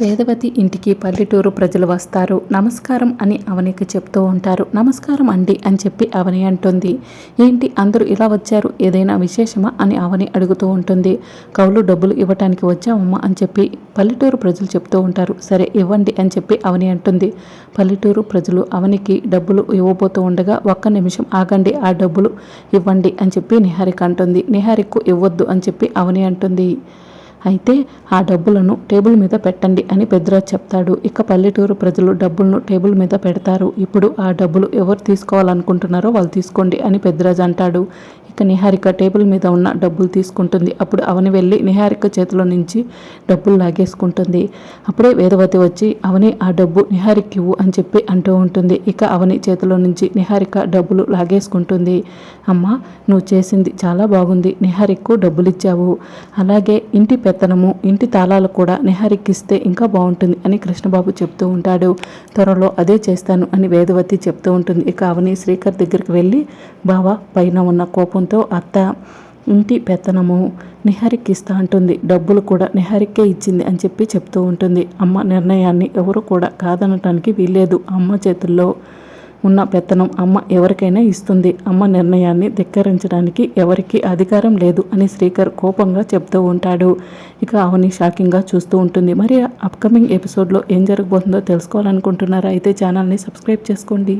వేదవతి ఇంటికి పల్లెటూరు ప్రజలు వస్తారు. నమస్కారం అని అవనికి చెప్తూ ఉంటారు. నమస్కారం అండి అని చెప్పి అవని అంటుంది. ఏంటి అందరూ ఇలా వచ్చారు? ఏదైనా విశేషమా? అని అవని అడుగుతూ ఉంటుంది. కౌలు డబ్బులు ఇవ్వటానికి వచ్చామమ్మా అని చెప్పి పల్లెటూరు ప్రజలు చెప్తూ ఉంటారు. సరే ఇవ్వండి అని చెప్పి అవని అంటుంది. పల్లెటూరు ప్రజలు అవనికి డబ్బులు ఇవ్వబోతూ ఉండగా ఒక్క నిమిషం ఆగండి ఆ డబ్బులు ఇవ్వండి అని చెప్పి నిహారిక అంటుంది. నిహారికు ఇవ్వద్దు అని చెప్పి అవని అంటుంది. అయితే ఆ డబ్బులను టేబుల్ మీద పెట్టండి అని పెద్దరాజు చెప్తాడు. ఇక పల్లెటూరు ప్రజలు డబ్బులను టేబుల్ మీద పెడతారు. ఇప్పుడు ఆ డబ్బులు ఎవరు తీసుకోవాలనుకుంటున్నారో వాళ్ళు తీసుకోండి అని పెద్దరాజు అంటాడు. ఇక నిహారిక టేబుల్ మీద ఉన్న డబ్బులు తీసుకుంటుంది. అప్పుడు అవని వెళ్ళి నిహారిక చేతిలో నుంచి డబ్బులు లాగేసుకుంటుంది. అప్పుడే వేదవతి వచ్చి అవని ఆ డబ్బు నిహారిక ఇవ్వు అని చెప్పి అంటూ ఉంటుంది. ఇక అవని చేతిలో నుంచి నిహారిక డబ్బులు లాగేసుకుంటుంది. అమ్మ నువ్వు చేసింది చాలా బాగుంది. నిహారిక్కు డబ్బులు ఇచ్చావు అలాగే ఇంటి పెత్తనము ఇంటి తాళాలు కూడా నిహారిక్ ఇస్తే ఇంకా బాగుంటుంది అని కృష్ణబాబు చెప్తూ ఉంటాడు. త్వరలో అదే చేస్తాను అని వేదవతి చెప్తూ ఉంటుంది. ఇక అవని శ్రీకర్ దగ్గరికి వెళ్ళి బావా పైన ఉన్న కోపం కోపంతో అత్త ఇంటి పెత్తనము నిహరికి ఇస్తా అంటుంది. డబ్బులు కూడా నిహారికే ఇచ్చింది అని చెప్పి చెప్తూ ఉంటుంది. అమ్మ నిర్ణయాన్ని ఎవరు కూడా కాదనటానికి వీల్లేదు. అమ్మ చేతుల్లో ఉన్న పెత్తనం అమ్మ ఎవరికైనా ఇస్తుంది. అమ్మ నిర్ణయాన్ని ధిక్కరించడానికి ఎవరికి అధికారం లేదు అని శ్రీకర్ కోపంగా చెప్తూ ఉంటాడు. ఇక అవని షాకింగ్గా చూస్తూ ఉంటుంది. మరి అప్కమింగ్ ఎపిసోడ్లో ఏం జరగబోతుందో తెలుసుకోవాలనుకుంటున్నారా? అయితే ఛానల్ని సబ్స్క్రైబ్ చేసుకోండి.